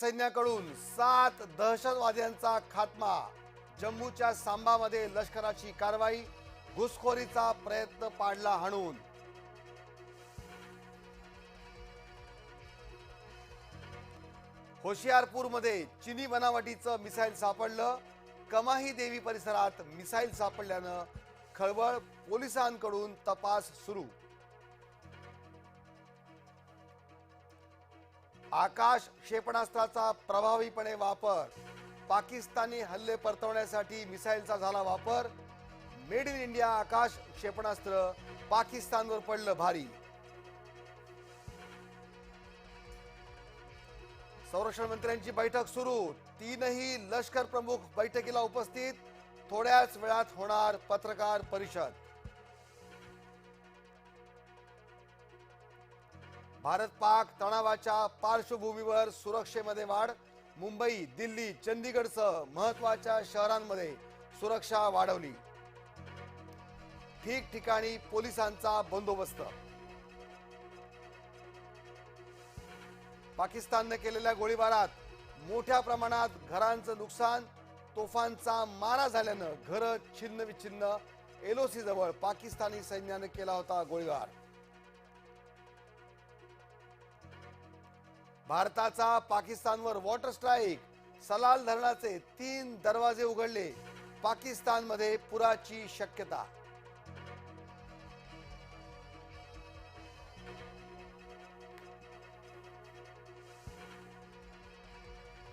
सैन्याकडून सात दहशतवाद्यांचा खात्मा. जम्मूच्या सांबामध्ये लष्कराची कारवाई घुसखोरीचा प्रयत्न पाडला हाणून. होशियारपूरमध्ये चिनी बनावटीचं मिसाईल सापडलं. कमाही देवी परिसरात मिसाईल सापडल्यानं खळबळ पोलिसांकडून तपास सुरू. आकाश क्षेपणास्त्राचा प्रभावीपणे वापर पाकिस्तानी हल्ले परतवण्यासाठी मिसाईलचा झाला वापर मेड इन इंडिया आकाश क्षेपणास्त्र पाकिस्तानवर पडलं भारी. संरक्षण मंत्र्यांची बैठक सुरू. तीनही लष्कर प्रमुख बैठकीला उपस्थित. थोड्याच वेळात होणार पत्रकार परिषद. भारत पाक तणावाच्या पार्श्वभूमीवर सुरक्षेमध्ये वाढ मुंबई दिल्ली चंदीगडसह महत्त्वाच्या शहरांमध्ये सुरक्षा वाढवली. ठिकठिकाणी पोलिसांचा बंदोबस्त. पाकिस्तानने केलेल्या गोळीबारात मोठ्या प्रमाणात घरांचं नुकसान तोफांचा मारा झाल्यानं घरं छिन्न विच्छिन्न एलओसी जवळ पाकिस्तानी सैन्यानं केला होता गोळीबार. भारताचा पाकिस्तानवर वॉटर स्ट्राईक. सलाल धरणाचे तीन दरवाजे उघडले. पाकिस्तानमध्ये पुराची शक्यता.